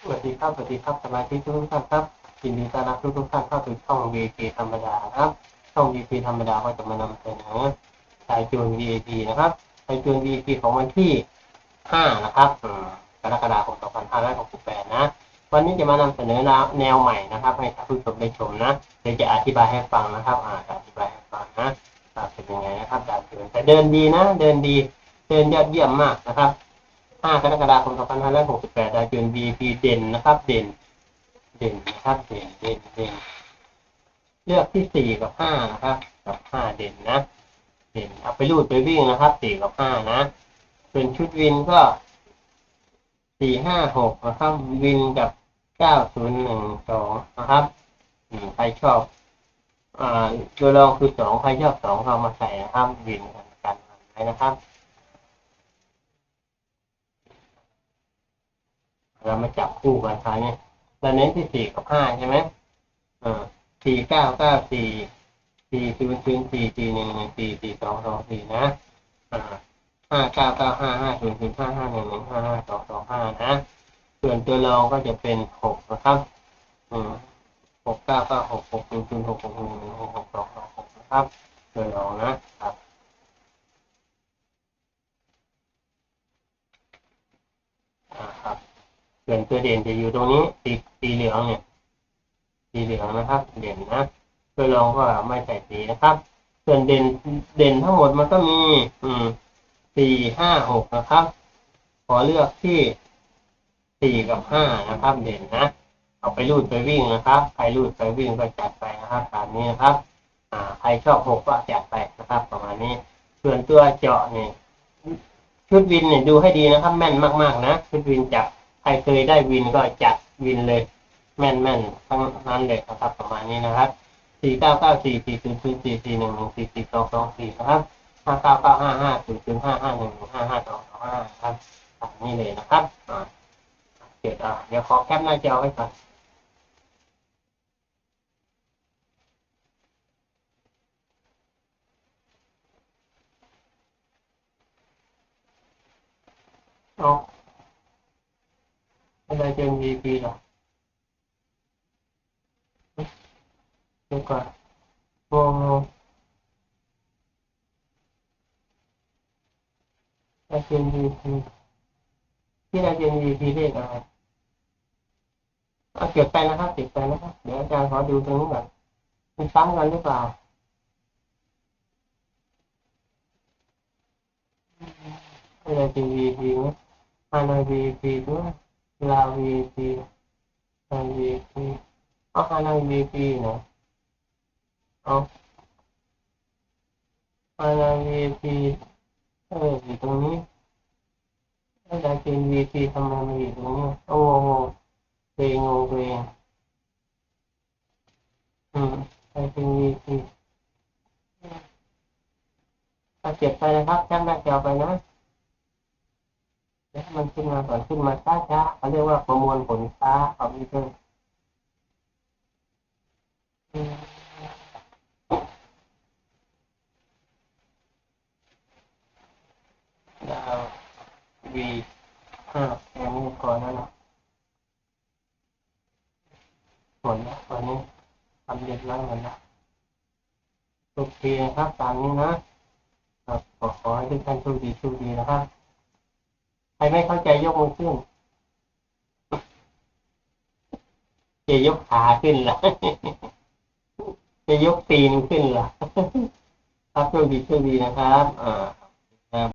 สวัสดีครับสวัสดีครับสมาชิกทุกท่านครับยินดีต้อนรับทุกทุกท่านเข้าสู่ช่อง VP ธรรมดาครับช่อง VP ธรรมดาก็จะมานำเสนอสายจูน VIP นะครับสายจูน VIP ของวันที่ 5 นะครับกรกฎาคม 2568 นะ วันนี้จะมานำเสนอแนวใหม่นะครับ ให้ท่านผู้ชมได้ชมนะเดี๋ยวจะอธิบายให้ฟังนะครับอ่าอธิบายให้ฟังนะอ่าเป็นยังไงนะครับดาวจูนแต่เดินดีนะ เดินดี เดินยอดเยี่ยมมากนะครับ 5กรกฎาคม2568ดาวจูน VP เด่นนะครับ เด่น เด่นนะครับ เด่น เด่น เด่น เลือกที่ 4 กับ 5 นะครับ กับ 5 เด่นนะ เด่น เอาไปรูดไปวิ่งนะครับ 4 กับ 5 นะส่วนชุดวินก็ 4 5 6 นะครับ วินกับ 9012 นะครับอืมใครชอบอ่าตัวรองคือ 2 ใครชอบ2ก็เอามาใส่นะครับ วินกันกันไว้นะครับ เรามาจับคู่กันคราวนี้เราเน้นที่สี่กับห้าใช่ไหมอ่าสี่เก้าเก้าสี่สี่ศูนย์ศูนย์สี่สี่หนึ่งหนึ่งสี่สี่สองสองสี่นะอ่าห้าเก้าเก้าห้าห้าศูนย์ศูนย์ห้าห้าหนึ่งหนึ่งห้าห้าสองสองห้านะส่วนตัวเรองก็จะเป็นหกนะครับอืมหกเก้าเก้าหกหกศูนย์ศูนย์หกหกหนึ่งหกหกสองสองหกนะครับตัวเรองนะครับ อ่าครับ ส่วนตัวเด่นจะอยู่ตรงนี้สีสีเหลืองเนี่ยสีเหลืองนะครับ เด่นนะตัวรองก็ไม่ใส่สีนะครับ ส่วนเด่นเด่นทั้งหมดมันก็มี อืมสี่ห้าหกนะครับ ขอเลือกที่สี่กับห้านะครับ เด่นนะเอาไปรูดไปวิ่งนะครับใครรูดไปวิ่งก็จัดไปนะครับตามนี้นะครับ อ่า ใครชอบหกก็จัดไปนะครับ ประมาณนี้ ส่วนตัวเจาะเนี่ยชุดวินเนี่ยดูให้ดีนะครับ แม่นมากๆนะชุดวินจับ รเคยได้วินก็จัดวินเลยแม่นแม่นๆทั้งนั้นเลยนะครับประมาณนี้นะครับสี่เก้าเก้าสี่สี่ศูนย์ศูนย์สี่สี่หนึ่งหนึ่งสี่สี่สองสองสี่นะครับห้าเก้าเก้าห้าห้าศูนย์ศูนย์ห้าห้าหนึ่งหนึ่งห้าห้าสองสองห้าครับตามนี้เลยนะครับเดี๋ยวเดี๋ยวขอแคปหน้าจอไว้ก่อนอาอะไรเจน VP หรอเดี๋ยวก่อนโอ้โหอาเจน VP ที่อาเจน VP เลขอะไรเอาเก็บไปนะค รับเก็บไปนะครับเดี๋ยวอาจารย์ขอดูตรงนี้ก่อนมันซ้ำกันหรือเปล่าอะไรเจน VP เนี่ยฮานอย VP ด้วยลาว VP ฮาน VP เอาฮานอย VP เนาะเอาฮานอย VP เอออยู่ตรงนี้อาจารย์เจน VP ทำไมมาอยู่ตรงนี้โอ้โหเพลงงงเพลงอืมอาจารย์เจน VP เอาเก็บไปนะครับแคปหน้าจอไปนะ เดี๋ยวมันขึ้นมาก่อนขึ้นมาช้าๆเขาเรียกว่าประมวลผลช้าคอมพิวเตอร์อืมดาววีห้าแค่นี้ก่อนแล้วนะหมดแล้วตอนนี้ทำเรียบร้อยหมดแล้วโอเคครับตามนี้นะครับขอขอให้ทุกท่านโชคดีโชคดีนะครับ ใครไม่เข้าใจยกมือขึ้นจะยกขาขึ้นละจะยกตีนขึ้นละครับโชคดีโชคดีนะครับ อ่า